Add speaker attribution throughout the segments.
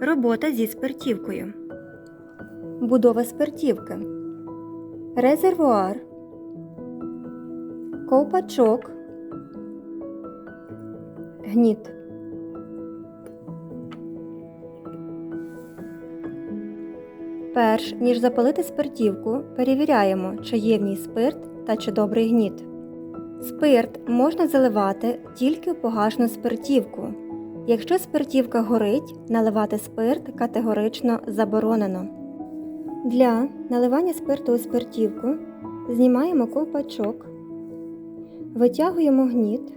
Speaker 1: Робота зі спиртівкою. Будова спиртівки. Резервуар. Ковпачок. Гніт. Перш ніж запалити спиртівку, перевіряємо, чи є в ній спирт та чи добрий гніт. Спирт можна заливати тільки в погашну спиртівку. Якщо спиртівка горить, наливати спирт категорично заборонено. Для наливання спирту у спиртівку знімаємо ковпачок, витягуємо гніт,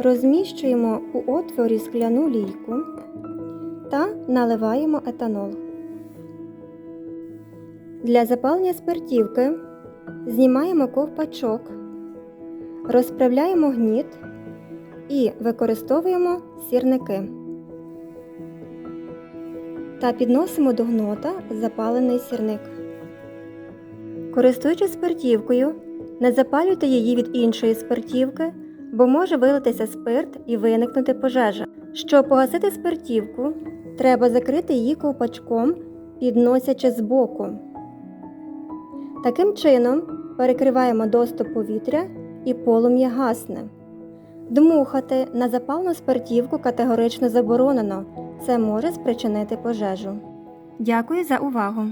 Speaker 1: розміщуємо у отворі скляну лійку та наливаємо етанол. Для запалення спиртівки знімаємо ковпачок, розправляємо гніт і використовуємо сірники та підносимо до гнота запалений сірник. Користуючись спиртівкою, не запалюйте її від іншої спиртівки, бо може вилитися спирт і виникнути пожежа. Щоб погасити спиртівку, треба закрити її ковпачком, підносячи збоку. Таким чином перекриваємо доступ повітря і полум'я гасне. Дмухати на запалну спиртівку категорично заборонено. Це може спричинити пожежу. Дякую за увагу!